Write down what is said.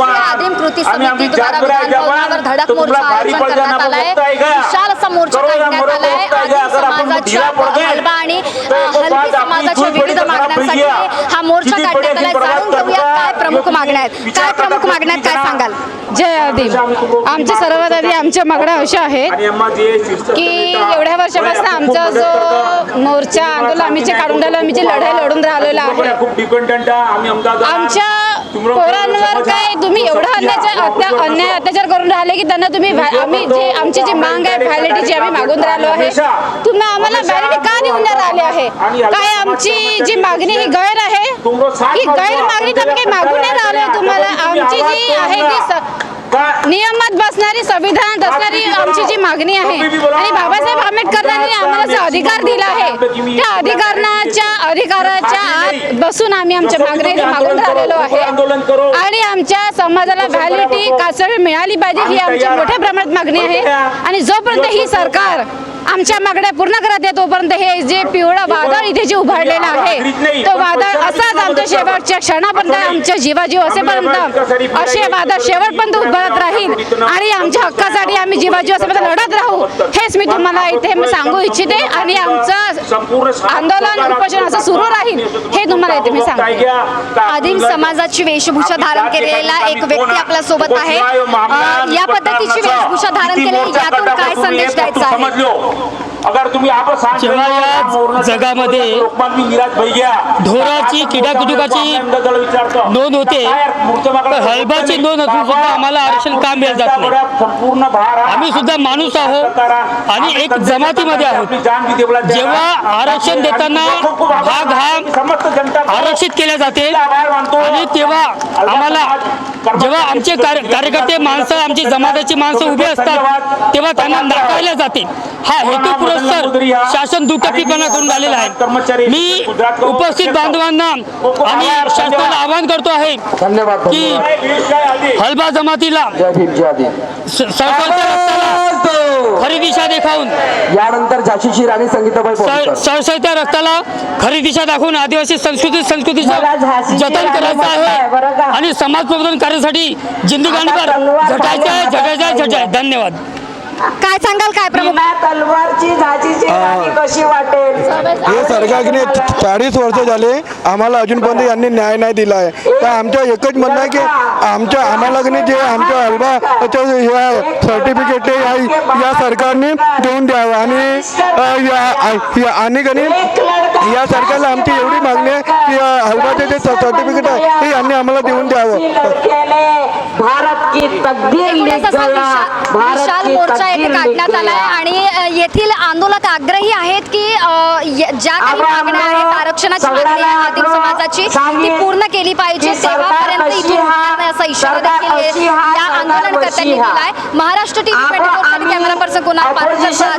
आदिम कृती समितीद्वारा विधान भवनावर धडक मोर्चा आयोजन करण्यात आलाय. विशाल असा मोर्चा काढण्यात आलाय आदिम समाजाच्या हलबा आणि अ, हलबी समाजाच्या विविध मागण्यांसाठी हा मोर्चा काढण्यात आलाय जाणून घेऊया काय प्रमुख मागण्या आहेत? काय प्रमुख मागण्या आहेत? काय सांगाल? जय आदिम. आमच्या सर्वात आधी आमच्या मागण्या अशा आहेत की एवढ्या वर्षापासून आमचा जो मोर्चा आंदोलन आम्ही जे काढून राहिलो आम्ही जी लढाई लढून राहिलेलो आहे. खूप डिपेंडंट आम्ही अहमदाबाद आमच्या पोरांवर काय तुम्ही एवढा अत्या अन्याय अत्याचार करून राहिले की त्यांना तुम्ही आम्ही जे आमची जी मांग आहे व्हॅलिडिटी आम्ही मागून राहिलो आहे तुम्ही आम्हाला व्हॅलिडिटी का नाही राहिले आहे? काय आमची जी मागणी ही गैर आहे? ही गैर मागणी तर काही मागून नाही राहिलो तुम्हाला. आमची जी आहे ती नियमात बसणारी संविधानात असणारी आमची जी मागणी आहे. आणि बाबासाहेब आंबेडकरांनी आम्हाला जो अधिकार दिला आहे त्या अधिकाराच्या अधिकाराच्या आत बसून आम्ही आमच्या मागणी मागून राहिलेलो आहे. आणि आमच्या समाजाला व्हॅलिटी कासवी मिळाली पाहिजे ही आमची मोठ्या प्रमाणात मागणी आहे. आणि जोपर्यंत ही सरकार आमच्या मागण्या पूर्ण करत आहे तोपर्यंत हे जे पिवळं वादळ इथे जे उभारलेलं आहे तो वादळ असाच आमच्या शेवटच्या क्षणापर्यंत आमच्या जीवाजीव असेपर्यंत असे वादळ शेवटपर्यंत उभारत राहील आणि आमच्या हक्कासाठी आम्ही जीवाजीव असेपर्यंत लढत राहू. हेच मी तुम्हाला इथे मी सांगू इच्छिते आणि आमचं आंदोलन उपोषण असं सुरू राहील. हे तुम्हाला इथे मी सांगते. आदिम समाजाची वेशभूषा धारण केलेला एक व्यक्ती आपल्यासोबत आहे. अ, या पद्धतीची वेशभूषा धारण केलेली यातून काय संदेश द्यायचा आहे? जेव्हा या जगामध्ये ढोराची, किडाकिटुकाची नोंद होते, तर हलबाची नोंद असून सुद्धा आम्हाला आरक्षण का मिळत जात नाही? आम्ही सुद्धा माणूस आहोत. आणि एक जमातीमध्ये आहोत. जेव्हा आरक्षण देताना भाग हा समस्त जनता आरक्षित केले जाते. आणि तेव्हा आम्हाला जेव्हा आमचे कार्य- कार्यकर्ते माणसं आमची जमाताची माणसं उभी असतात तेव्हा त्यांना नाकारले जाते हा हेतू पुरस्कार शासन दुटप्पीपणा करून राहिलेला आहे. मी उपस्थित बांधवांना आणि शासनाला आवाहन करतो आहे धन्यवाद की हलबा जमातीला खरी दिशा देखावून यानंतर झाशीची राणी संगीताबाई. सळसळत्या रक्ताला खरी दिशा दाखवून आदिवासी संस्कृती संस्कृतीचं जतन करायचं आहे. आणि समाज प्रबोधन कार्यासाठी झटायचं आहे झटायचं आहे धन्यवाद. काय सांगाल काय प्रमुख? तलवारची झाशीची राणी कशी वाटेल? हे सरकारने चाळीस वर्ष झाले आम्हाला अजूनपर्यंत यांनी न्याय नाही दिला आहे तर आमचं एकच म्हणणं आहे की आमच्या आम्हाला की नाही जे आमच्या हलवाचं हे सर्टिफिकेट या या सरकारने देऊन द्यावं. आणि अ, या या- आणि या सरकारला आमची एवढी मागणी आहे की अ, हलवाचे जे सर्टिफिकेट आहे ते यांनी आम्हाला देऊन द्यावं. विशाल की मोर्चा येथे तकदीर काढण्यात लिख आलाय गया. आणि येथील आंदोलक आग्रही आहेत की ज्या काही मागण्या आहेत आरक्षणाची मागणी आदिम समाजाची ती पूर्ण केली पाहिजे तेव्हापर्यंत इथून नाही असा इशारा देखील या आंदोलनकर्त्यांनी. दिलाय Maharashtra TV twenty four camera person Kunal सह